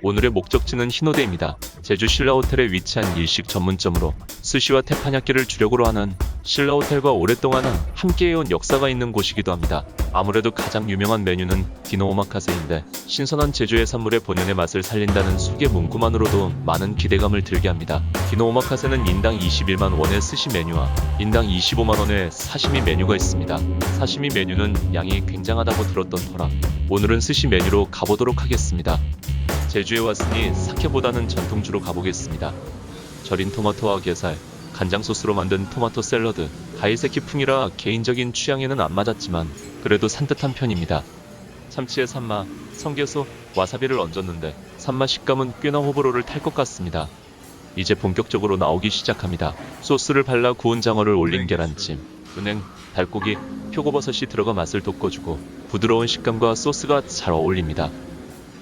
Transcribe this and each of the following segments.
오늘의 목적지는 히노대입니다. 제주 신라호텔에 위치한 일식 전문점으로 스시와 태파냐키를 주력으로 하는 신라호텔과 오랫동안 함께해온 역사가 있는 곳이기도 합니다. 아무래도 가장 유명한 메뉴는 디노 오마카세인데 신선한 제주의 산물의 본연의 맛을 살린다는 소개 문구만으로도 많은 기대감을 들게 합니다. 디노 오마카세는 인당 21만 원의 스시 메뉴와 인당 25만 원의 사시미 메뉴가 있습니다. 사시미 메뉴는 양이 굉장하다고 들었던 터라 오늘은 스시 메뉴로 가보도록 하겠습니다. 제주에 왔으니 사케보다는 전통주로 가보겠습니다. 절인 토마토와 게살, 간장 소스로 만든 토마토 샐러드, 가이세키풍이라 개인적인 취향에는 안 맞았지만 그래도 산뜻한 편입니다. 참치에 산마, 성게소, 와사비를 얹었는데 산마 식감은 꽤나 호불호를 탈 것 같습니다. 이제 본격적으로 나오기 시작합니다. 소스를 발라 구운 장어를 올린 계란찜, 은행, 달고기, 표고버섯이 들어가 맛을 돋궈주고 부드러운 식감과 소스가 잘 어울립니다.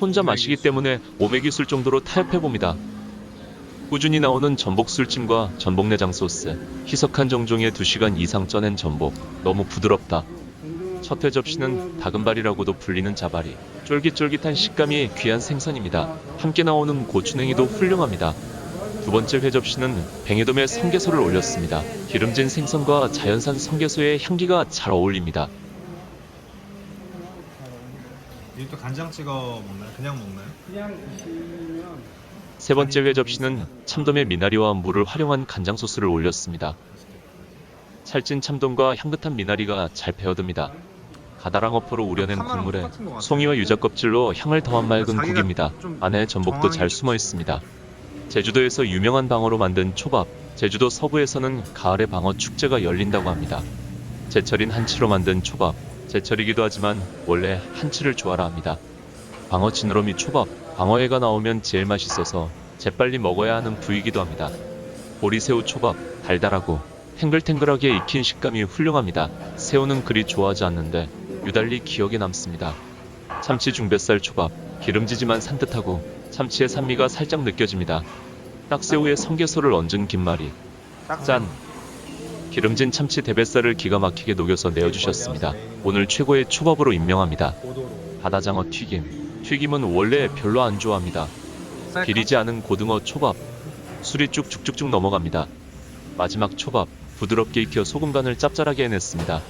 혼자 마시기 때문에 오백이 술 정도로 타협해봅니다. 꾸준히 나오는 전복 술찜과 전복 내장 소스, 희석한 정종에 2시간 이상 쪄낸 전복, 너무 부드럽다. 첫 회 접시는 다금발이라고도 불리는 자발이, 쫄깃쫄깃한 식감이 귀한 생선입니다. 함께 나오는 고추냉이도 훌륭합니다. 두 번째 회 접시는 뱅에돔에 성게소를 올렸습니다. 기름진 생선과 자연산 성게소의 향기가 잘 어울립니다. 이또 간장 찍어 먹나요? 그냥 먹나요? 세 번째 회 접시는 참돔의 미나리와 물을 활용한 간장 소스를 올렸습니다. 살찐 참돔과 향긋한 미나리가 잘 배어듭니다. 가다랑 어포로 우려낸 국물에. 송이와 유자 껍질로 향을 더한 맑은 자기가 국입니다. 좀 안에 전복도 잘 숨어 있습니다. 제주도에서 유명한 방어로 만든 초밥. 제주도 서부에서는 가을에 방어 축제가 열린다고 합니다. 제철인 한치로 만든 초밥. 제철이기도 하지만 원래 한치를 좋아라 합니다. 방어 지느러미 초밥. 방어회가 나오면 제일 맛있어서 재빨리 먹어야 하는 부위이기도 합니다. 보리새우 초밥. 달달하고 탱글탱글하게 익힌 식감이 훌륭합니다. 새우는 그리 좋아하지 않는데 유달리 기억에 남습니다. 참치 중뱃살 초밥. 기름지지만 산뜻하고 참치의 산미가 살짝 느껴집니다. 딱새우에 성게소를 얹은 김말이. 짠! 기름진 참치 대뱃살을 기가 막히게 녹여서 내어주셨습니다. 오늘 최고의 초밥으로 임명합니다. 바다장어 튀김. 튀김은 원래 별로 안 좋아합니다. 비리지 않은 고등어 초밥. 술이 쭉 쭉쭉쭉 넘어갑니다. 마지막 초밥. 부드럽게 익혀 소금 간을 짭짤하게 해냈습니다.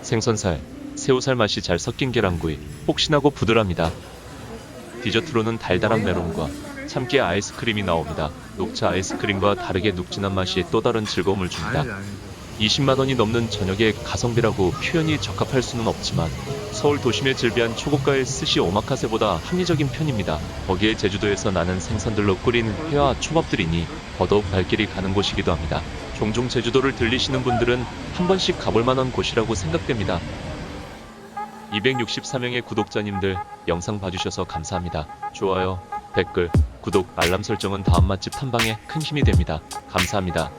생선살, 새우살 맛이 잘 섞인 계란구이. 폭신하고 부드랍니다. 디저트로는 달달한 메론과 참깨 아이스크림이 나옵니다. 녹차 아이스크림과 다르게 눅진한 맛이 또 다른 즐거움을 줍니다. 아니지 아니지 20만 원이 넘는 저녁의 가성비라고 표현이 적합할 수는 없지만 서울 도심에 즐비한 초고가의 스시 오마카세보다 합리적인 편입니다. 거기에 제주도에서 나는 생선들로 끓인 회와 초밥들이니 더더욱 발길이 가는 곳이기도 합니다. 종종 제주도를 들리시는 분들은 한 번씩 가볼 만한 곳이라고 생각됩니다. 263명의 구독자님들 영상 봐주셔서 감사합니다. 좋아요, 댓글, 구독, 알람 설정은 다음 맛집 탐방에 큰 힘이 됩니다. 감사합니다.